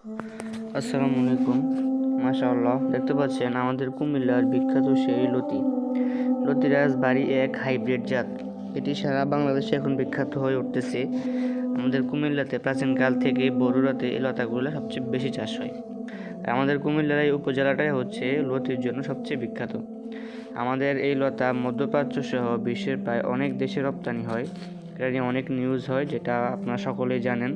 আসসালামু আলাইকুম। মাশাআল্লাহ, দেখতে পাচ্ছেন আমাদের কুমিল্লার বিখ্যাত সেই লতি। লতিরাজ বাড়ি এক হাইব্রিড জাত। এটি সারা বাংলাদেশে এখন বিখ্যাত হয়ে উঠতেছে। আমাদের কুমিল্লাতে প্রাচীনকাল থেকে বড়ুরাতে এই লতাগুলো সবচেয়ে বেশি চাষ হয়। আমাদের কুমিল্লার এই উপজেলাটাই হচ্ছে লতির জন্য সবচেয়ে বিখ্যাত। আমাদের এই লতা মধ্যপ্রাচ্য সহ বিশ্বের প্রায় অনেক দেশে রপ্তানি হয়। এটা নিয়ে অনেক নিউজ হয়, যেটা আপনারা সকলেই জানেন।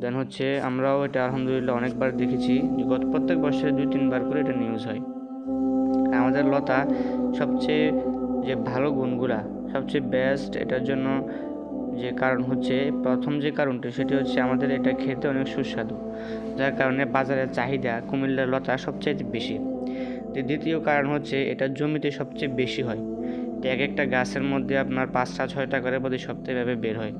দেন হচ্ছে আমরাও এটা আলহামদুলিল্লাহ অনেকবার দেখেছি যে গত প্রত্যেক বছরে দুই, তিনবার করে এটা নিউজ হয়। আমাদের লতা সবচেয়ে যে ভালো গুণগুলা, সবচেয়ে বেস্ট এটার জন্য যে কারণ হচ্ছে, প্রথম যে কারণটি সেটি হচ্ছে আমাদের এটা খেতে অনেক সুস্বাদু। যার কারণে বাজারের চাহিদা কুমিল্লার লতা সবচেয়ে বেশি। দ্বিতীয় কারণ হচ্ছে এটা জমিতে সবচেয়ে বেশি হয়। এক একটা গাছের মধ্যে আপনার পাঁচটা, ছয়টা করে প্রতি সপ্তাহে বের হয়।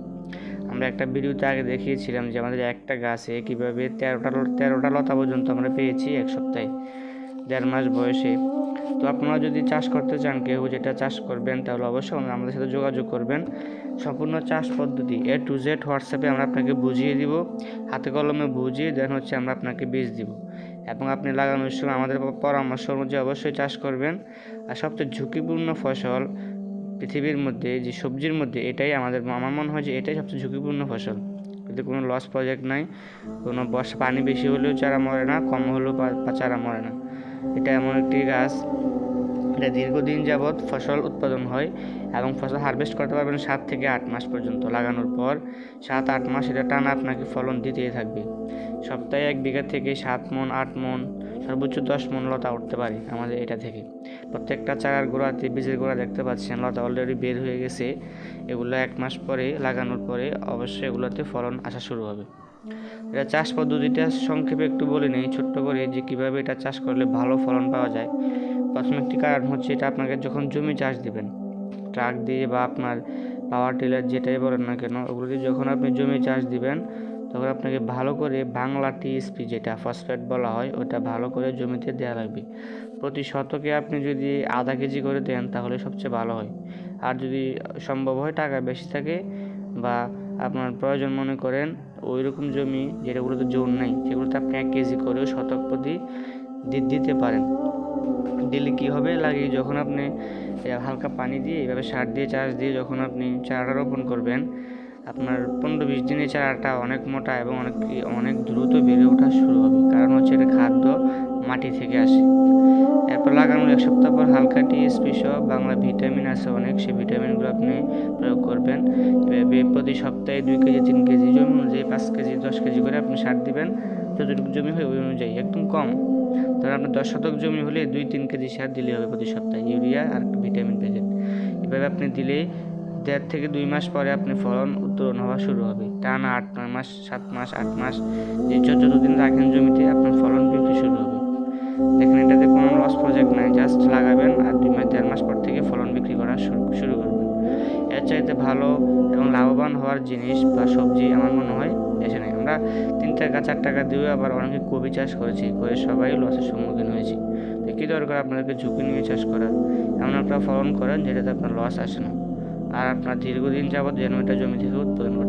আমরা একটা ভিডিওতে আগে দেখিয়েছিলাম যে আমাদের একটা গাছে কীভাবে তেরোটা তেরোটা লতা পর্যন্ত আমরা পেয়েছি এক সপ্তাহে, দেড় মাস বয়সে। তো আপনারা যদি চাষ করতে চান কেউ যেটা চাষ করবেন, তাহলে অবশ্যই আমাদের সাথে যোগাযোগ করবেন। সম্পূর্ণ চাষ পদ্ধতি এ টু জেড হোয়াটসঅ্যাপে আমরা আপনাকে বুঝিয়ে দিব, হাতে কলমে বুঝিয়ে দেন হচ্ছে আমরা আপনাকে বীজ দিব। এবং আপনি লাগানোর সময় আমাদের পরামর্শ অনুযায়ী অবশ্যই চাষ করবেন। আর সবচেয়ে ঝুঁকিপূর্ণ ফসল পৃথিবীর মধ্যে, যে সবজির মধ্যে, এটাই আমাদের, আমার মনে হয় যে এটাই সবচেয়ে ঝুঁকিপূর্ণ ফসল। এতে কোনো লস প্রজেক্ট নাই, কোনো বর্ষা পানি বেশি হলেও চারা মরে না, কম হলেও চারা মরে না। এটা এমন একটি গাছ এটা দীর্ঘদিন যাবৎ ফসল উৎপাদন হয় এবং ফসল হারভেস্ট করতে পারবেন সাত থেকে আট মাস পর্যন্ত লাগানোর পর সাত, আট মাস এটা টানা আপনাকে ফলন দিতেই থাকবে। সপ্তাহে এক বিঘা থেকে সাত মন, আট মন, সর্বোচ্চ দশ মন লতা উঠতে পারে আমাদের এটা থেকে। প্রত্যেকটা চারার গোড়াতে, বীজের গোড়া দেখতে পাচ্ছেন, লতা অলরেডি বের হয়ে গেছে। এগুলো এক মাস পরে লাগানোর পরে অবশ্যই এগুলোতে ফলন আসা শুরু হবে। এটা চাষ পদ্ধতিটা সংক্ষেপে একটু বলে নেই, ছোট্ট করে যে কীভাবে এটা চাষ করলে ভালো ফলন পাওয়া যায়। প্রথম একটি কারণ হচ্ছে এটা আপনাকে যখন জমি চাষ দেবেন, ট্রাক দিয়ে বা আপনার পাওয়ার টিলার যেটাই বলেন না কেন ওগুলো দিয়ে যখন আপনি জমি চাষ দিবেন, তখন আপনাকে ভালো করে বাংলা টিএসপি যেটা ফসফেট বলা হয়, ওটা ভালো করে জমিতে দেওয়া লাগবে। প্রতি শতকে আপনি যদি আধা কেজি করে দেন, তাহলে সবচেয়ে ভালো হয়। আর যদি সম্ভব হয় টাকা বেশি থাকে বা আপনার প্রয়োজন মনে করেন ওই রকম জমি যেটাগুলোতে জোর নেই, সেগুলোতে আপনি এক কেজি করেও শতক প্রতি দিতে পারেন। দিলে কী হবে? লাগিয়ে যখন আপনি হালকা পানি দিয়ে, এভাবে সার দিয়ে, চাষ দিয়ে যখন আপনি চারাটা রোপণ করবেন, আপনার পনেরো বিশ দিনে চারাটা অনেক মোটা এবং অনেক অনেক দ্রুত বেড়ে ওঠা শুরু হবে। কারণ হচ্ছে এটা খাদ্য মাটি থেকে আসে। এরপর লাগানোর এক সপ্তাহ পর হালকা টিএসপি সহ বাংলা ভিটামিন আছে অনেক, সেই ভিটামিনগুলো আপনি প্রয়োগ করবেন। এভাবে প্রতি সপ্তাহে দুই কেজি, তিন কেজি জমি অনুযায়ী পাঁচ কেজি, দশ কেজি করে আপনি সার দিবেন। যতটুকু জমি হয় ওই অনুযায়ী, একদম কম। ধরেন আপনার দশ শতক জমি হলে দুই তিন কেজি সার দিলে হবে প্রতি সপ্তাহে, ইউরিয়া আর ভিটামিন প্যাকেট এভাবে আপনি দিলে দেড় থেকে দুই মাস পরে আপনি ফলন উত্তোলন হওয়া শুরু হবে। টানা আট, নয় মাস, সাত মাস, আট মাস, যে যত যতদিন রাখেন জমিতে আপনার ফলন বিক্রি শুরু হবে। দেখেন এটাতে কোনো লস প্রজেক্ট নাই জাস্ট লাগাবেন আর দুই মাস, দেড় মাস পর থেকে ফলন বিক্রি করা শুরু করবেন। এর চাইতে ভালো এবং লাভবান হওয়ার জিনিস বা সবজি আমার মনে হয় আমরা তিন টাকা চার টাকা দিয়েও আবার অনেকে কবি চাষ করেছি, করে সবাই লসের সম্মুখীন হয়েছি। তো কী দরকার আপনাদেরকে ঝুঁকি নিয়ে চাষ করার? এমন একটা ফলন করেন যেটাতে আপনার লস আসে না। আর আপনার দীর্ঘদিন যাবত যেন এটা জমি থেকে উৎপাদন করতে